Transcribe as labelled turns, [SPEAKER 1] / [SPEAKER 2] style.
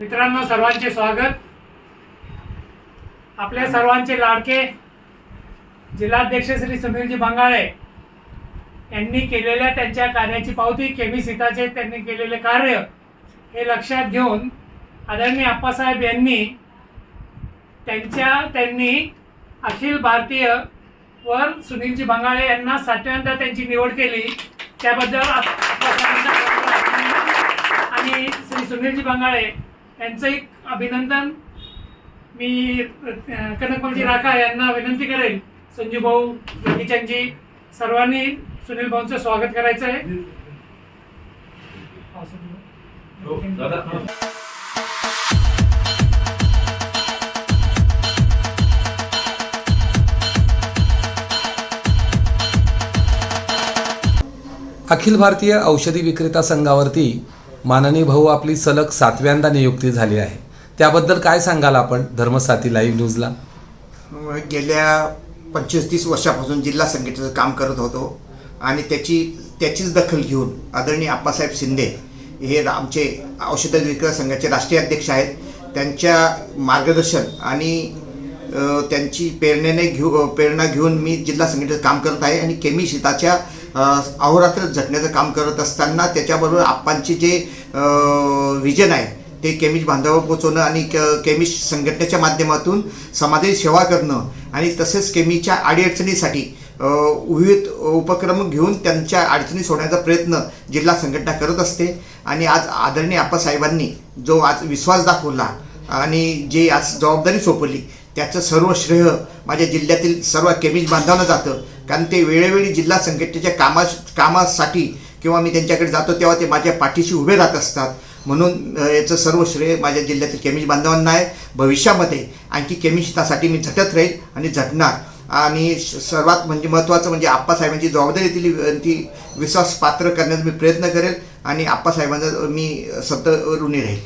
[SPEAKER 1] मित्रांनो सर्वांचे स्वागत. आपल्या सर्वांचे लाडके जिल्हाध्यक्ष श्री सुनीलजी बंगाळे यांनी केलेल्या त्यांच्या कार्याची पावती केमी सीताचे त्यांनी केलेले कार्य हे लक्षात घेऊन आदरणीय आप्पासाहेब यांनी त्यांच्या त्यांनी अखिल भारतीय वर सुनीलजी बंगाळे यांना सातव्यांदा त्यांची निवड केली. त्याबद्दल आणि श्री सुनीलजी बंगाळे यांचं एक अभिनंदन. मी कनकमलजी राखा यांना विनंती करेल संजू भाऊ योगीचंदजी सर्वांनी सुनील भाऊंचं स्वागत करायचं आहे.
[SPEAKER 2] अखिल भारतीय औषधी विक्रेता संघावरती माननीय भाऊ आपली सलग सातव्यांदा नियुक्ती झाली आहे. त्याबद्दल काय सांगाल आपण धर्मसाथी लाईव्ह न्यूजला?
[SPEAKER 3] गेल्या पंचवीस तीस वर्षापासून जिल्हा संघटनेचं काम करत होतो आणि त्याची त्याचीच दखल घेऊन आदरणीय आप्पासाहेब शिंदे हे आमचे औषध विक्रेता संघाचे राष्ट्रीय अध्यक्ष आहेत. त्यांच्या मार्गदर्शन आणि त्यांची प्रेरणेने घेऊ प्रेरणा घेऊन मी जिल्हा संघटनेचं काम करत आहे आणि केमी शेताच्या अहोरात्र झटण्याचं काम करत असताना त्याच्याबरोबर आप्पांचे जे विजन आहे ते केमिस्ट बांधवावर पोचवणं आणि क- केमिस्ट संघटनेच्या माध्यमातून समाजाची सेवा करणं आणि तसेच केमीच्या अडीअडचणीसाठी विविध उपक्रम घेऊन त्यांच्या अडचणी सोडण्याचा प्रयत्न जिल्हा संघटना करत असते. आणि आज आदरणीय आप्पासाहेबांनी जो आज विश्वास दाखवला आणि जे आज जबाबदारी सोपवली त्याचं सर्व श्रेय माझ्या जिल्ह्यातील सर्व केमिस्ट बांधवांना जातं. कारण ते वेळोवेळी जिल्हा संघटनेच्या कामा कामासाठी किंवा मी त्यांच्याकडे जातो तेव्हा ते माझ्या पाठीशी उभे राहत असतात. म्हणून याचं सर्व श्रेय माझ्या जिल्ह्यातील केमिस्ट बांधवांना आहे. भविष्यामध्ये आणखी केमिस्टासाठी मी झटत राहील आणि झटणार. आणि सर्वात म्हणजे महत्त्वाचं म्हणजे आप्पासाहेबांची जबाबदारी दिली ती विश्वास पात्र करण्याचा मी प्रयत्न करेल आणि आप्पासाहेबांचा मी सतत ऋणी राहील.